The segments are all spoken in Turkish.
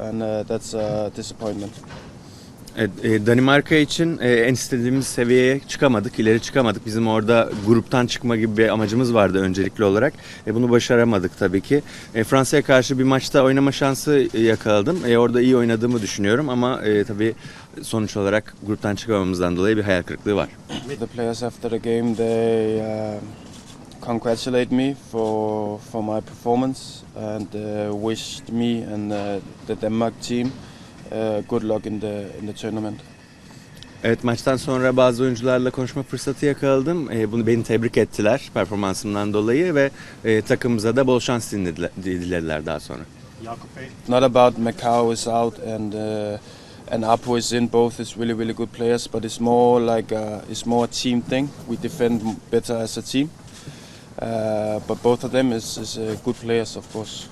and uh, that's a disappointment. Evet, e, Danimarka için e, en istediğimiz seviyeye çıkamadık, ileri çıkamadık. Bizim orada gruptan çıkma gibi bir amacımız vardı öncelikli olarak. E, bunu başaramadık tabii ki. E, Fransa'ya karşı bir maçta oynama şansı yakaladım. E, orada iyi oynadığımı düşünüyorum ama tabii sonuç olarak gruptan çıkamamızdan dolayı bir hayal kırıklığı var. The players after the game they uh, congratulate me for for my performance and uh, wished me and uh, the Denmark team uh, good luck in the in the tournament. Evet maçtan sonra bazı oyuncularla konuşma fırsatı yakaladım. E, bunu beni tebrik ettiler performansımdan dolayı ve e, takımımıza da bol şans dilediler, dilediler daha sonra. Bey. Not about Macau is out and uh, and Apo is in. Both is really really good players, but it's more like a, it's more a team thing. We defend better as a team. Uh, but both of them is, is uh, good players, of course.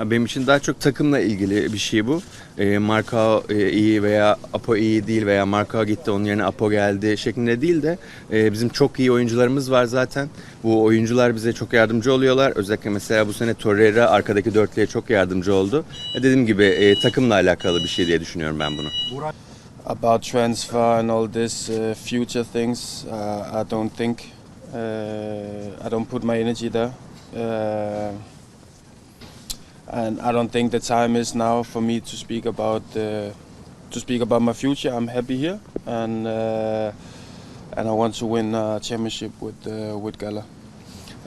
Benim için daha çok takımla ilgili bir şey bu. E, Marka e, iyi veya Apo iyi değil veya Marka gitti onun yerine Apo geldi şeklinde değil de e, bizim çok iyi oyuncularımız var zaten. Bu oyuncular bize çok yardımcı oluyorlar. Özellikle mesela bu sene Torreira arkadaki dörtlüye çok yardımcı oldu. E, dediğim gibi e, takımla alakalı bir şey diye düşünüyorum ben bunu. About transfer and all this uh, future things, uh, I don't think. Uh, I don't put my energy there. Uh, and I don't think the time is now for me to speak about uh, to speak about my future. I'm happy here, and uh, and I want to win a championship with uh, with Gala.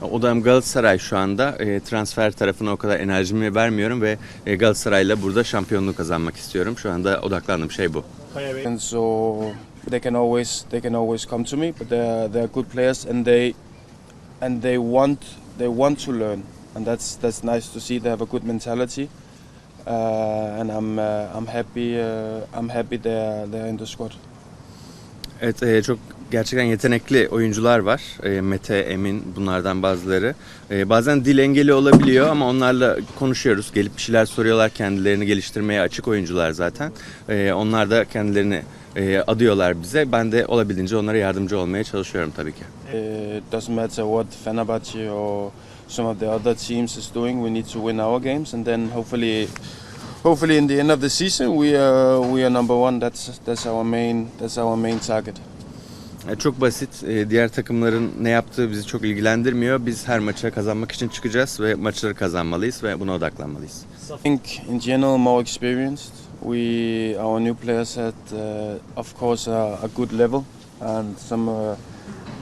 Odam Galatasaray şu anda. E, transfer tarafına o kadar enerjimi vermiyorum ve e, Galatasaray'la burada şampiyonluğu kazanmak istiyorum. Şu anda odaklandığım şey bu. And so they can always they can always come to me, but they're they're good players and they and they want they want to learn, and that's that's nice to see. They have a good mentality, uh, and I'm uh, I'm happy uh, I'm happy they're they're in the squad. Evet e, çok gerçekten yetenekli oyuncular var. E, Mete, Emin bunlardan bazıları. E, bazen dil engeli olabiliyor ama onlarla konuşuyoruz. Gelip bir şeyler soruyorlar. Kendilerini geliştirmeye açık oyuncular zaten. E, onlar da kendilerini e, adıyorlar bize. Ben de olabildiğince onlara yardımcı olmaya çalışıyorum tabii ki. It doesn't matter what Fenerbahce or some of the other teams is doing. We need to win our games, and then hopefully. Hopefully, in the end of the season, we are we are number one. That's that's our main that's our main target. E, Çok basit. E, Diğer takımların ne yaptığı bizi çok ilgilendirmiyor. Biz her maça kazanmak için çıkacağız ve maçları kazanmalıyız ve buna odaklanmalıyız. I think in general more experienced. We our new players had uh, of course a, a good level and some uh,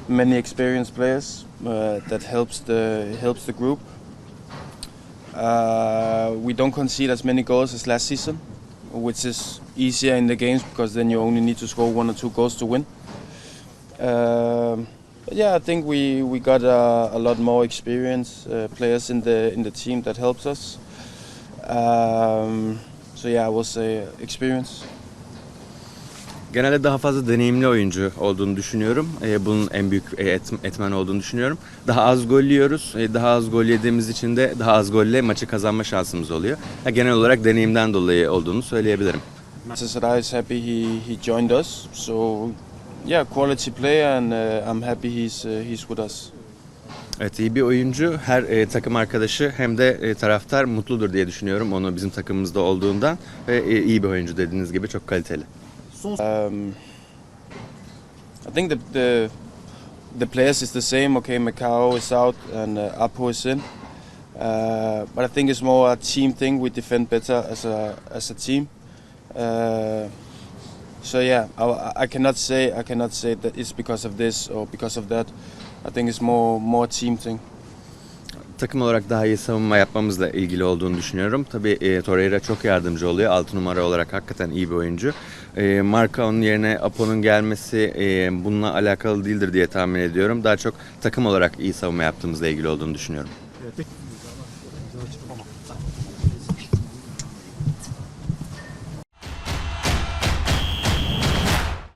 many experienced players uh, that helps the helps the group. Uh, we don't concede as many goals as last season, which is easier in the games because then you only need to score one or two goals to win. But yeah, I think we, we got a, a lot more experienced uh, players in the in the team that helps us. Um, so yeah, I will say experience. Genelde daha fazla deneyimli oyuncu olduğunu düşünüyorum. Ee, bunun en büyük e, et- etmen olduğunu düşünüyorum. Daha az gol yiyoruz. Ee, daha az gol yediğimiz için de daha az golle maçı kazanma şansımız oluyor. Ha, genel olarak deneyimden dolayı olduğunu söyleyebilirim. Sadai is happy he, he joined us. So yeah, quality player, and uh, I'm happy he's uh, he's with us. Evet iyi bir oyuncu. Her e, takım arkadaşı hem de e, taraftar mutludur diye düşünüyorum onu bizim takımımızda olduğundan. Ve e, iyi bir oyuncu dediğiniz gibi çok kaliteli. Um, I think the, the the players is the same. Okay, Macau is out and uh, Apo is in. Uh, but I think it's more a team thing. We defend better as a as a team. Uh, so yeah, I, I cannot say I cannot say that it's because of this or because of that. I think it's more more team thing. takım olarak daha iyi savunma yapmamızla ilgili olduğunu düşünüyorum. Tabii e, Torreira çok yardımcı oluyor. 6 numara olarak hakikaten iyi bir oyuncu. E, Marka onun yerine Apo'nun gelmesi e, bununla alakalı değildir diye tahmin ediyorum. Daha çok takım olarak iyi savunma yaptığımızla ilgili olduğunu düşünüyorum. Evet,